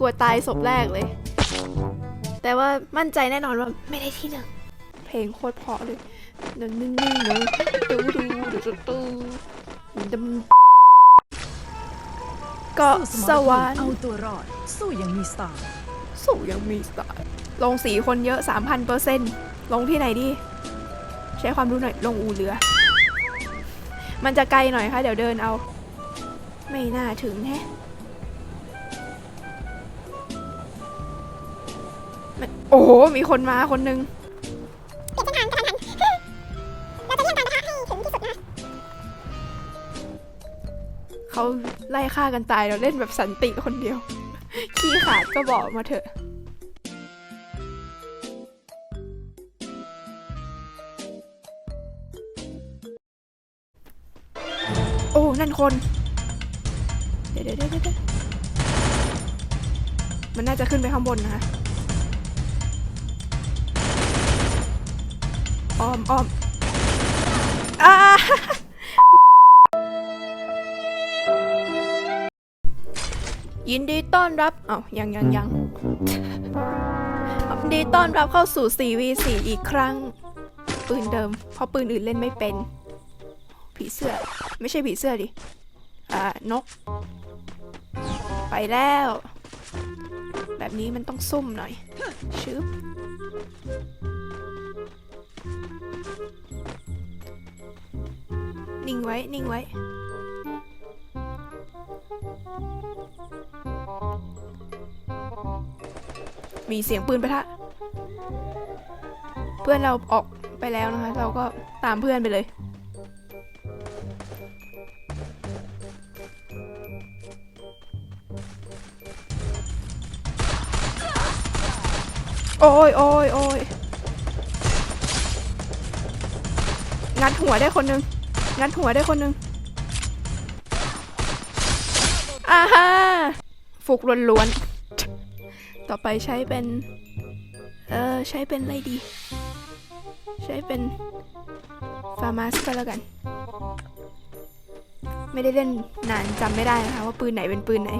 กลัวตายศพแรกเลย แต่ว่ามั่นใจแน่นอนว่าไม่ได้ที่หนึ่งเพลงโคตรเพราะเลยนั่นนิ่งๆเลยดูดูดูดูดูดำเกาะสวรรค์เอาตัวรอด สู้อยังมีสไตล์สู่ยังมีสไตล์ลงสีคนเยอะ 3,000เปอร์เซ็นต์ลงที่ไหนดี ใช้ความรู้หน่อย ลงอูเรือ มันจะไกลหน่อยค่ะ เดี๋ยวเดินเอา ไม่น่าถึงแฮะ โอ้โห มีคนมาคนหนึงเขาไล่ฆ่ากันตายเราเล่นแบบสันติคนเดียว ขี้ขาดก็บอกมาเถอะโอ้นั่นคน เดี๋ยวเดี๋ยวเดี๋ยวเดี๋ยวมันน่าจะขึ้นไปข้างบนนะคะ อ้อมอ้อมอ่ายินดีต้อนรับอ้าวยังยังยังยินดีต้อนรับเข้าสู่ 4v4 อีกครั้ง ปืนเดิม เพราะปืนอื่นเล่นไม่เป็น ผีเสื้อ ไม่ใช่ผีเสื้อดิ อ่า นก ไปแล้ว แบบนี้มันต้องซุ่มหน่อย ชึบ นิ่งไว้ นิ่งไว้ มีเสียงปืนไปทะ เพื่อนเราออกไปแล้วนะคะ เราก็ตามเพื่อนไปเลยโอ้ยโอ้ยโอ้ย งัดหัวได้คนหนึง งัดหัวได้คนหนึงอ่าฮะฟุกล้วนๆ ต่อไปใช้เป็น เออใช้เป็นอะไรดี ใช้เป็นฟาร์มาสก็แล้วกัน ไม่ได้เล่นนานจำไม่ได้นะคะว่าปืนไหนเป็นปืนไหน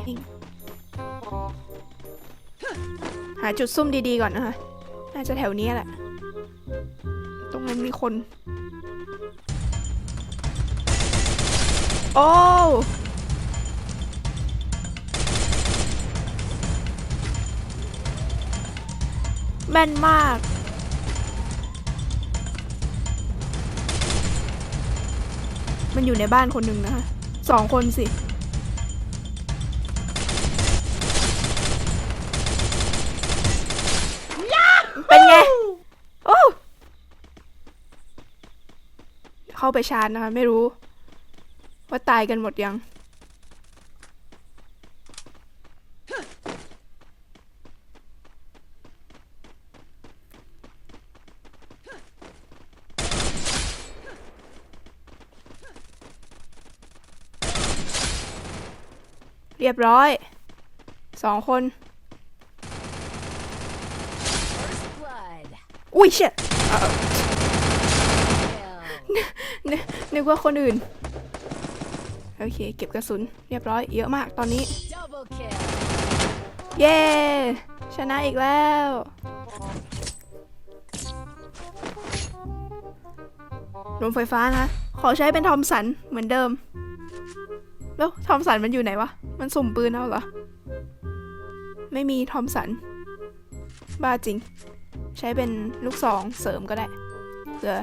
หาจุดซุ่มดีๆก่อนนะคะ น่าจะแถวนี้แหละ ตรงนั้นมีคน โอ้แม่นมาก มันอยู่ในบ้านคนหนึ่งนะคะสองคนสิ เป็นไง โอ้ เข้าไปชาร์จนะคะ ไม่รู้ ว่าตายกันหมดยัง เรียบร้อย สองคน อุ้ยเชี่ยนึกนึกว่าคนอื่น โอเค เก็บกระสุนเรียบร้อยเยอะมากตอนนี้ double kill เย้ ชนะอีกแล้วรถไฟฟ้านะ ขอใช้เป็นทอมสันเหมือนเดิม แล้วทอมสันมันอยู่ไหนวะ มันสุ่มปืนเอาเหรอ ไม่มีทอมสัน บ้าจริง ใช้เป็นลูกซองเสริมก็ได้เผื่อ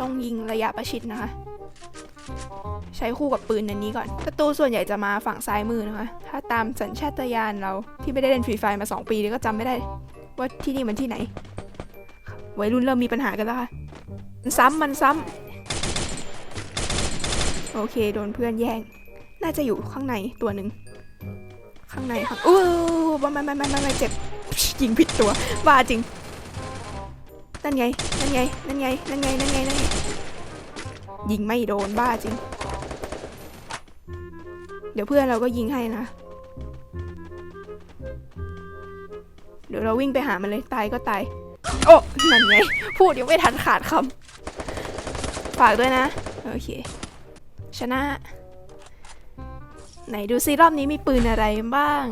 ต้องยิงระยะประชิดนะคะ ใช้คู่กับปืนอันนี้ก่อนศัตรูส่วนใหญ่จะมาฝั่งซ้ายมือนะคะถ้าตามสัญชาตญาณเราที่ไม่ได้เล่นฟรีไฟมา 2 ปีนี่ก็จำไม่ได้ ว่าที่นี่มันที่ไหนวัยรุ่นเริ่มมีปัญหากันแล้วค่ะมันซ้ำมันซ้ำโอเค โดนเพื่อนแย่ง น่าจะอยู่ข้างในตัวหนึ่งข้างในค่ะอู้ไม่ไม่ไม่ไม่ไม่ไม่เจ็บยิงผิดตัวบ้าจริงนั่นไงนั่นไงนั่นไงนั่นไงนั่นไงนั่นไงยิงไม่โดนบ้าจริง เดี๋ยวเพื่อนเราก็ยิงให้นะ เดี๋ยวเราวิ่งไปหามันเลย ตายก็ตาย โอ้นั่นไง พูดยังไม่ทันขาดคำฝากด้วยนะ โอเค ชนะ ไหนดูซิรอบนี้มีปืนอะไรบ้าง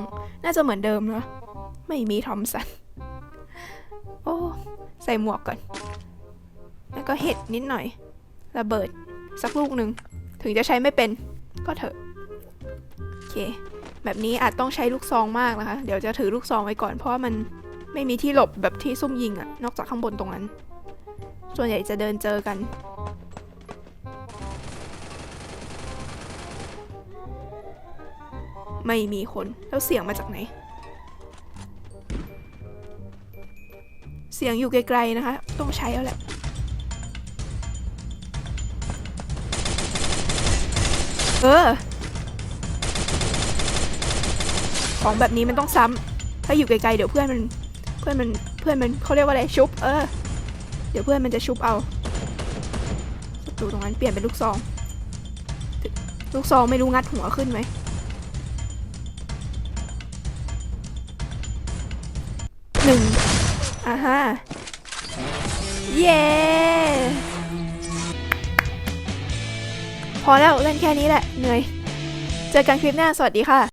น่าจะเหมือนเดิมเนอะไม่มีทอมสัน โอ้ ใส่หมวกก่อน แล้วก็เห็ดนิดหน่อย ระเบิดสักลูกหนึ่ง ถึงจะใช้ไม่เป็นก็เถอะ เค แบบนี้อาจต้องใช้ลูกซองมากนะคะ เดี๋ยวจะถือลูกซองไว้ก่อนเพราะว่ามันไม่มีที่หลบแบบที่ซุ่มยิงอะนอกจากข้างบนตรงนั้น ส่วนใหญ่จะเดินเจอกัน ไม่มีคนแล้วเสียงมาจากไหน เสียงอยู่ไกลๆนะคะ ต้องใช้แล้วแหละเออ ของแบบนี้มันต้องซ้ำถ้าอยู่ไกลๆเดี๋ยวเพื่อนมันเพื่อนมันเพื่อนมันเขาเรียกว่าอะไรชุบ เออ เดี๋ยวเพื่อนมันจะชุบเอาศัตรูตรงนั้นเปลี่ยนเป็นลูกซอง ลูกซองไม่รู้งัดหัวขึ้นไหมหนึ่งอ่าฮะเย้พอแล้วเล่นแค่นี้แหละเหนื่อย เจอกันคลิปหน้าสวัสดีค่ะ